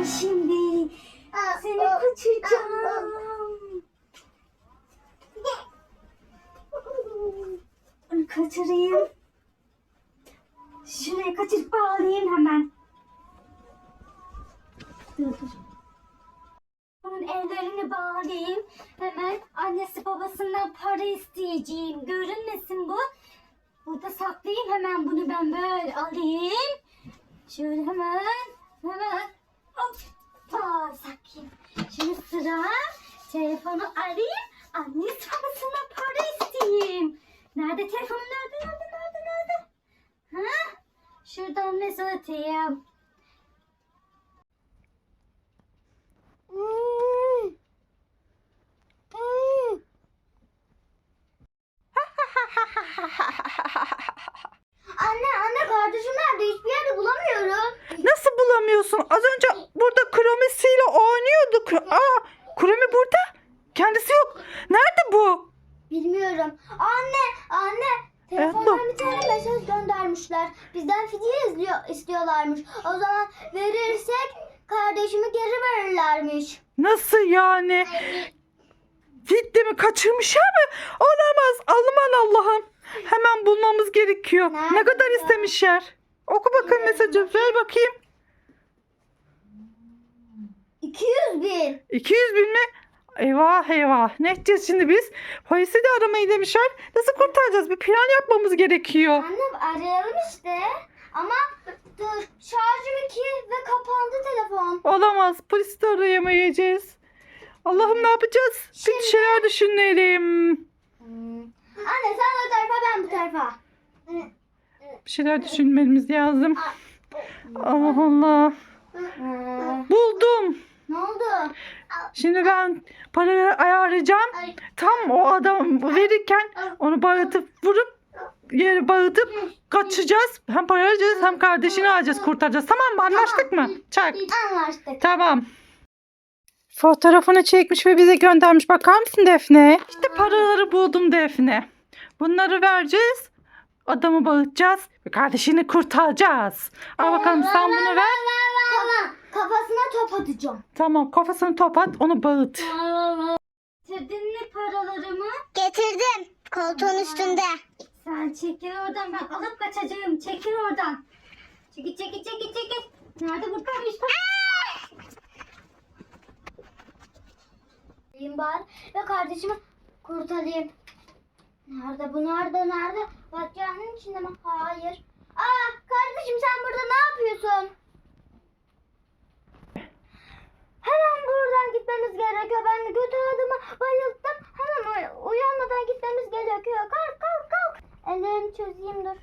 Al şimdi. Seni kaçıracağım. Kaçırayım. Şuraya kaçırıp bağlayayım hemen. Dur dur. Onun ellerini bağlayayım. Hemen annesi babasından para isteyeceğim. Görünmesin bu. Burada saklayayım hemen bunu ben böyle alayım. Şöyle hemen hemen hoppa saklayayım. Şimdi sıra telefonu arayayım. Annesi babasından para isteyeyim. Nerede telefonum nerede nerede nerede nerede? Ha? Şuradan mesaj atayım. Anne anne kardeşim nerede? Hiçbir yerde bulamıyorum. Nasıl bulamıyorsun? Az önce oynuyorduk. Aa, kromi burada. Kendisi yok. Nerede bu? Bilmiyorum. Anne anne. Telefondan bir tane mesaj göndermişler. Bizden fidye izliyor, istiyorlarmış. O zaman verirsek kardeşimi geri verirlermiş. Nasıl yani? Gitti mi? Kaçırmışlar mı? Olamaz. Aman Allah'ım. Hemen bulmamız gerekiyor. Nerede Ne kadar ya? istemişler? Oku bakayım mesajı. Ver bakayım. 200 bin. 200 bin mi? Eyvah eyvah. Ne edeceğiz şimdi biz? Polisi de aramayı demişler. Nasıl kurtaracağız? Bir plan yapmamız gerekiyor. Anne arayalım işte. Ama dur şarjım 2 ve kapandı telefon. Olamaz. Polisi de arayamayacağız. Allah'ım ne yapacağız? Bir şeyler düşünelim. Hmm. Anne sen o tarafa ben bu tarafa. Bir şeyler düşünmemiz lazım. Allah Allah. Buldum. Ne oldu? Şimdi ben parayı ayarlayacağım. Tam o adam verirken onu bağırtıp vurup yere bağırtıp kaçacağız. Hem para alacağız hem kardeşini alacağız kurtaracağız. Tamam mı? Anlaştık mı? Çak. Anlaştık. Tamam. Fotoğrafını çekmiş ve bize göndermiş. Bakar mısın Defne? İşte paraları buldum Defne. Bunları vereceğiz. Adamı bağıtacağız ve kardeşini kurtaracağız. Al bakalım sen bunu ver. Atacağım. Tamam kafasını top at onu bağıt. Getirdin mi paralarımı? Getirdim. Koltuğun üstünde. Sen çekil oradan ben alıp kaçacağım. Çekil oradan. Çekil çekil çekil çekil. Nerede buradaymış? Kurtarayım bari ve kardeşimi kurtarayım. Nerede bu nerede nerede? Bahçenin içinde mi? Hayır. Aa kardeşim sen burada ne yapıyorsun? Hemen buradan gitmemiz gerekiyor. Ben kötü adamı bayılttım. Hemen uy- uyanmadan gitmemiz gerekiyor. Kalk kalk kalk. Çözeyim dur.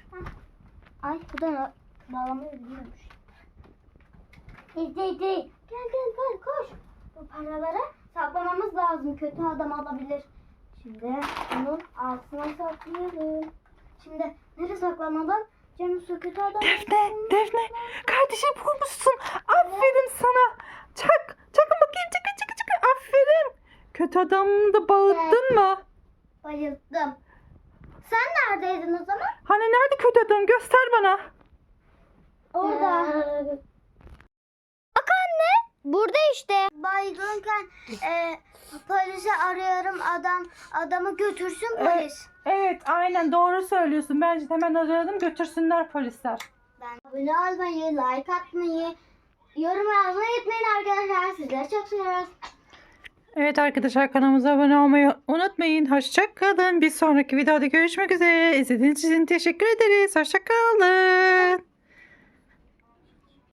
Ay bu da bağlamayı biliyormuş. İzle izle. Gel gel gel koş. Bu paraları saklamamız lazım. Kötü adam alabilir. Şimdi bunun altına saklayalım. Şimdi nereye saklamadan? Canım kötü adam. Defne, Defne. Kardeşini bulmuşsun. Aferin sana. Çak. Çakın bakayım. Çakın çakın çakın. Aferin. Kötü adamını da bağıttın mı? Bayıldım. Sen neredeydin o zaman? Hani nerede kötü adam? Göster bana. Orada. Bak anne. Burada işte. Baygınken e, polisi arıyorum adam adamı götürsün polis. Evet aynen doğru söylüyorsun. Bence hemen arayalım götürsünler polisler. Ben abone olmayı, like atmayı, yorum yazmayı unutmayın arkadaşlar. Sizleri çok seviyoruz. Evet arkadaşlar kanalımıza abone olmayı unutmayın. Hoşçakalın. Bir sonraki videoda görüşmek üzere. İzlediğiniz için teşekkür ederiz. Hoşçakalın.